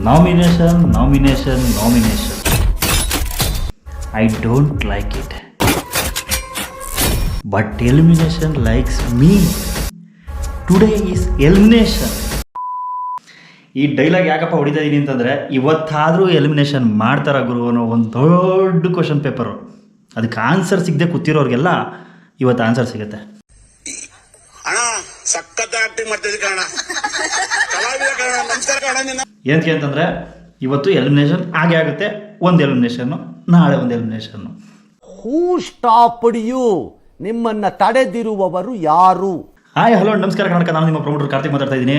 Nomination nomination nomination I don't like it but elimination likes me today is elimination ಈ dialogue ಯಾಕಪ್ಪ ಹೊಡಿತಾ ಇದ್ದೀನಿ ಅಂತಂದರೆ, ಇವತ್ತಾದರೂ ಎಲಿಮಿನೇಷನ್ ಮಾಡ್ತಾರ ಗುರು ಅನ್ನೋ ಒಂದು ದೊಡ್ಡ ಕ್ವಶನ್ ಪೇಪರು ಅದಕ್ಕೆ ಆನ್ಸರ್ ಸಿಗದೆ ಕೂತಿರೋರಿಗೆಲ್ಲ ಇವತ್ತು ಆನ್ಸರ್ ಸಿಗುತ್ತೆ. ಸಖತ್ ಆಕ್ಟಿಂಗ್ ಮಾಡ್ತಿದ್ದೆ ಕಣ ಕಲಾವಿದ ಕಣ ನಮಸ್ಕಾರ ಕಣ ನಿನ್ನ. ಏನಕ್ಕೆ ಅಂತಂದ್ರೆ ಇವತ್ತು ಎಲಿಮಿನೇಷನ್ ಹಾಗೆ ಆಗುತ್ತೆ ಒಂದು ಎಲಿಮಿನೇಷನ್ ನಾಳೆ ಒಂದು ಎಲಿಮಿನೇಷನ್ ಹೂ ಸ್ಟಾಪ್ಡ್ ಯು ನಿಮ್ಮನ್ನ ತಡೆದಿರುವವರು ಯಾರು? ಹಾಯ್ ಹಲೋ ನಮಸ್ಕಾರ ಕರ್ನಾಟಕ ನಾನು ನಿಮ್ಮ ಪ್ರಮೋಟರ್ ಕಾರ್ತಿಕ್ ಮಾತಾಡ್ತಾ ಇದ್ದೀನಿ.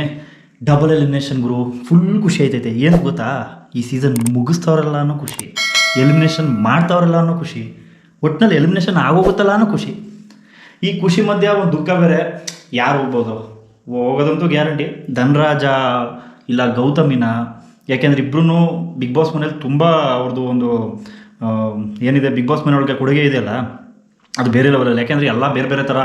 ಡಬಲ್ ಎಲಿಮಿನೇಷನ್ ಗುರು ಫುಲ್ ಖುಷಿ ಆಯ್ತೈತೆ ಏನು ಗೊತ್ತಾ? ಈ ಸೀಸನ್ ಮುಗಿಸ್ತವ್ರಲ್ಲ ಅನ್ನೋ ಖುಷಿ. ಎಲಿಮಿನೇಷನ್ ಮಾಡ್ತವ್ರಲ್ಲ ಅನ್ನೋ ಖುಷಿ. ಒಟ್ಟಿನಲ್ಲಿ ಎಲಿಮಿನೇಷನ್ ಆಗೋಗುತ್ತಲ್ಲ ಅನ್ನೋ ಖುಷಿ. ಈ ಖುಷಿ ಮಧ್ಯೆ ಒಂದು ದುಃಖ ಬೇರೆ. ಯಾರು ಹೋಗ್ಬೋದು? ಹೋಗೋದಂತೂ ಗ್ಯಾರಂಟಿ. ಧನರಾಜ ಇಲ್ಲ ಗೌತಮಿನ? ಯಾಕೆಂದ್ರೆ ಇಬ್ಬರೂ ಬಿಗ್ ಬಾಸ್ ಮನೇಲಿ ತುಂಬ ಅವ್ರದ್ದು ಒಂದು ಏನಿದೆ ಬಿಗ್ ಬಾಸ್ ಮನೆಯೊಳಗೆ ಕೊಡುಗೆ ಇದೆಯಲ್ಲ, ಅದು ಬೇರೆ ಲೆವೆಲಲ್ಲಿ ಯಾಕೆಂದರೆ ಎಲ್ಲ ಬೇರೆ ಬೇರೆ ಥರ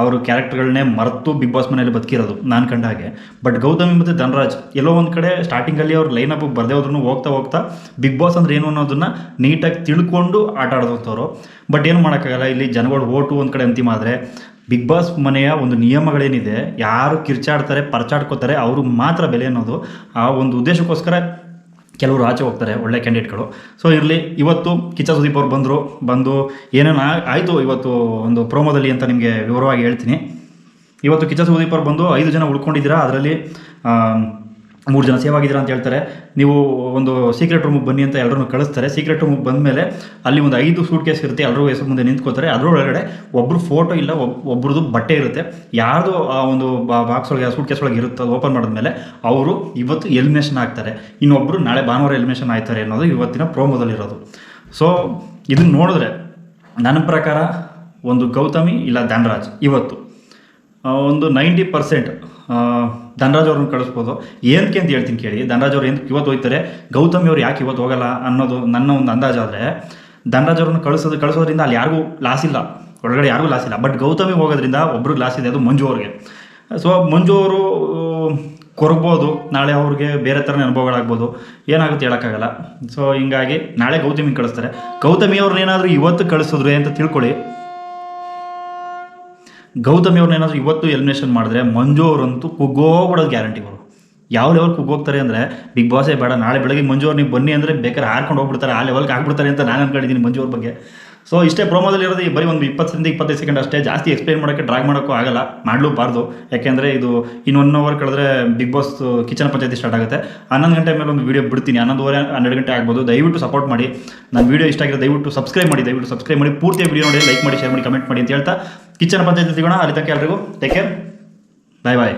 ಅವರು ಕ್ಯಾರೆಕ್ಟರ್ಗಳನ್ನೇ ಮರೆತು ಬಿಗ್ ಬಾಸ್ ಮನೇಲಿ ಬದುಕಿರೋದು ನಾನು ಕಂಡ ಹಾಗೆ. ಬಟ್ ಗೌತಮಿ ಮತ್ತು ಧನರಾಜ್ ಎಲ್ಲೋ ಒಂದು ಕಡೆ ಸ್ಟಾರ್ಟಿಂಗಲ್ಲಿ ಅವ್ರು ಲೈನ್ ಅಪ್ ಬರದೇ ಹೋದ್ರೂ ಹೋಗ್ತಾ ಹೋಗ್ತಾ ಬಿಗ್ ಬಾಸ್ ಅಂದ್ರೆ ಏನು ಅನ್ನೋದನ್ನ ನೀಟಾಗಿ ತಿಳ್ಕೊಂಡು ಆಟ ಆಡೋದಂಥವ್ರು. ಬಟ್ ಏನು ಮಾಡೋಕ್ಕಾಗಲ್ಲ, ಇಲ್ಲಿ ಜನಗಳು ಓಟು ಒಂದು ಕಡೆ ಅಂತಿಮ ಆದರೆ ಬಿಗ್ ಬಾಸ್ ಮನೆಯ ಒಂದು ನಿಯಮಗಳೇನಿದೆ, ಯಾರು ಕಿರ್ಚಾಡ್ತಾರೆ, ಪರ್ಚಾಡ್ಕೋತಾರೆ, ಅವರು ಮಾತ್ರ ಬೆಲೆ ಅನ್ನೋದು, ಆ ಒಂದು ಉದ್ದೇಶಕ್ಕೋಸ್ಕರ ಕೆಲವರು ಆಚೆ ಹೋಗ್ತಾರೆ ಒಳ್ಳೆ ಕ್ಯಾಂಡಿಡೇಟ್ಗಳು. ಸೊ ಇರಲಿ, ಇವತ್ತು ಕಿಚ್ಚ ಸುದೀಪ್ ಅವ್ರು ಬಂದರು, ಬಂದು ಏನೇನು ಆಯಿತು ಇವತ್ತು ಒಂದು ಪ್ರೋಮೋದಲ್ಲಿ ಅಂತ ನಿಮಗೆ ವಿವರವಾಗಿ ಹೇಳ್ತೀನಿ. ಇವತ್ತು ಕಿಚ್ಚ ಸುದೀಪ್ ಅವ್ರು ಬಂದು ಐದು ಜನ ಉಳ್ಕೊಂಡಿದ್ದೀರಾ, ಅದರಲ್ಲಿ ಮೂರು ಜನ ಸೇವ್ ಆಗಿದ್ದೀರಾ ಅಂತ ಹೇಳ್ತಾರೆ. ನೀವು ಒಂದು ಸೀಕ್ರೆಟ್ ರೂಮಿಗೆ ಬನ್ನಿ ಅಂತ ಎಲ್ಲರನ್ನು ಕಳಿಸ್ತಾರೆ. ಸೀಕ್ರೆಟ್ ರೂಮಿಗೆ ಬಂದಮೇಲೆ ಅಲ್ಲಿ ಒಂದು ಐದು ಸೂಟ್ ಕೇಸ್ ಇರುತ್ತೆ. ಎಲ್ಲರೂ ಹೆಸರು ಮುಂದೆ ನಿಂತ್ಕೋತಾರೆ. ಅದರೊಳಗಡೆ ಒಬ್ಬರು ಫೋಟೋ ಇಲ್ಲ, ಒಬ್, ಒಬ್ರದ್ದು ಬಟ್ಟೆ ಇರುತ್ತೆ. ಯಾರ್ದು ಆ ಒಂದು ಬಾಕ್ಸ್ ಒಳಗೆ ಸೂಟ್ ಕೇಸ್ ಒಳಗೆ ಇರುತ್ತೆ ಅದು ಓಪನ್ ಮಾಡಿದ್ಮೇಲೆ ಅವರು ಇವತ್ತು ಎಲಿಮಿನೇಷನ್ ಆಗ್ತಾರೆ. ಇನ್ನೊಬ್ಬರು ನಾಳೆ ಭಾನುವಾರ ಎಲಿಮಿನೇಷನ್ ಆಯ್ತಾರೆ ಅನ್ನೋದು ಇವತ್ತಿನ ಪ್ರೋಮೋದಲ್ಲಿರೋದು ಸೊ ಇದನ್ನು ನೋಡಿದ್ರೆ ನನ್ನ ಪ್ರಕಾರ ಒಂದು ಗೌತಮಿ ಇಲ್ಲ ಧನರಾಜ್ ಇವತ್ತು ಒಂದು ನೈಂಟಿ ಪರ್ಸೆಂಟ್ ಧನರಾಜ್ ಅವ್ರನ್ನ ಕಳಿಸ್ಬೋದು. ಏನಕ್ಕೆ ಅಂತ ಹೇಳ್ತೀನಿ ಕೇಳಿ. ಧನರಾಜ್ ಅವ್ರು ಏನಕ್ಕೆ ಇವತ್ತು ಹೋಗ್ತಾರೆ? ಗೌತಮಿ ಅವ್ರು ಯಾಕೆ ಇವತ್ತು ಹೋಗಲ್ಲ ಅನ್ನೋದು ನನ್ನ ಒಂದು ಅಂದಾಜಾದರೆ ಧನರಾಜ್ ಅವ್ರನ್ನ ಕಳಿಸೋದು ಕಳಿಸೋದ್ರಿಂದ ಅಲ್ಲಿ ಯಾರಿಗೂ ಲಾಸ್ ಇಲ್ಲ. ಒಳಗಡೆ ಯಾರಿಗೂ ಲಾಸ್ ಇಲ್ಲ. ಬಟ್ ಗೌತಮಿ ಹೋಗೋದ್ರಿಂದ ಒಬ್ರಿಗೆ ಲಾಸ್ ಇದೆ. ಅದು ಮಂಜು ಅವ್ರಿಗೆ. ಸೊ ಮಂಜು ಅವರು ಕೊರಗ್ಬೋದು. ನಾಳೆ ಅವ್ರಿಗೆ ಬೇರೆ ಥರನೇ ಅನುಭವಗಳಾಗ್ಬೋದು. ಏನಾಗುತ್ತೆ ಹೇಳೋಕ್ಕಾಗಲ್ಲ. ಸೊ ಹಿಂಗಾಗಿ ನಾಳೆ ಗೌತಮಿ ಕಳಿಸ್ತಾರೆ. ಗೌತಮಿ ಅವ್ರನ್ನ ಏನಾದರೂ ಇವತ್ತು ಕಳಿಸಿದ್ರೆ ಅಂತ ತಿಳ್ಕೊಳ್ಳಿ. ಗೌತಮಿ ಅವ್ರನ್ನ ಏನಾದರೂ ಇವತ್ತು ಎಲಿಮಿನೇಷನ್ ಮಾಡಿದ್ರೆ ಮಂಜು ಅವರಂತೂ ಕುಗ್ಗೋಗ್ಬಿಡೋದು ಗ್ಯಾರಂಟಿ ಅವರು. ಯಾವ ಲೆವೆಲ್ ಕುಗ್ಗೋಗ್ತಾರೆ ಅಂದರೆ ಬಿಗ್ ಬಾಸೇ ಬೇಡ, ನಾಳೆ ಬೆಳಗ್ಗೆ ಮಂಜು ಅವ್ರು ನೀವು ಬನ್ನಿ ಅಂದರೆ ಬೇಕಾದ್ರೆ ಹಾರ್ಕೊಂಡು ಹೋಗ್ಬಿಡ್ತಾರೆ, ಆ ಲೆವೆಲ್ಗೆ ಹಾಕ್ಬಿಡ್ತಾರೆ ಅಂತ ನಾನು ಅನ್ಕೊಂಡಿದ್ದೀನಿ ಮಂಜು ಅವ್ರ ಬಗ್ಗೆ. ಸೊ ಇಷ್ಟೇ ಪ್ರೋಮೋದಲ್ಲಿ ಇರೋದು ಬರೀ ಒಂದು ಇಪ್ಪತ್ತರಿಂದ ಇಪ್ಪತ್ತೈದು ಸೆಕೆಂಡ್ ಅಷ್ಟೇ, ಜಾಸ್ತಿ ಎಕ್ಸ್ಪ್ಲೈನ್ ಮಾಡೋಕ್ಕೆ ಡ್ರಾಗ್ ಮಾಡೋಕ್ಕೂ ಆಗಲ್ಲ ಮಾಡಲೂಬಾರ್ದು ಯಾಕೆಂದರೆ ಇದು ಇನ್ನು ಒನ್ ಅವರ್ ಕಳೆದ್ರೆ Bigg Boss kitchen panchayati start ಆಗುತ್ತೆ. ಹನ್ನೊಂದು ಗಂಟೆ ಮೇಲೆ ಒಂದು ವೀಡಿಯೋ ಬಿಡ್ತೀನಿ, ಹನ್ನೊಂದುವರೆ, ಹನ್ನೆರಡು ಗಂಟೆ ಆಗ್ಬೋದು. ದಯವಿಟ್ಟು ಸಪೋರ್ಟ್ ಮಾಡಿ. ನನ್ನ ವೀಡಿಯೋ ಇಷ್ಟ ಆಗಿದೆ ದಯವಿಟ್ಟು ಸಬ್ಸ್ಕ್ರೈಬ್ ಮಾಡಿ, ದಯವಿಟ್ಟು ಸಬ್ಸ್ಕ್ರೈಬ್ ಮಾಡಿ. ಪೂರ್ತಿ ವೀಡಿಯೋ ನೋಡಿ ಲೈಕ್ ಮಾಡಿ ಶೇರ್ ಮಾಡಿ ಕಮೆಂಟ್ ಮಾಡಿ ಅಂತ ಹೇಳ್ತಾ ಕಿಚನ್ ಪಂಚಾಯತಿ ಸಿಗೋಣ ಅಲ್ಲಿ ತನಕ ಎಲ್ರಿಗೂ ಟೇಕ್ ಕೇರ್ ಬಾಯ್ ಬಾಯ್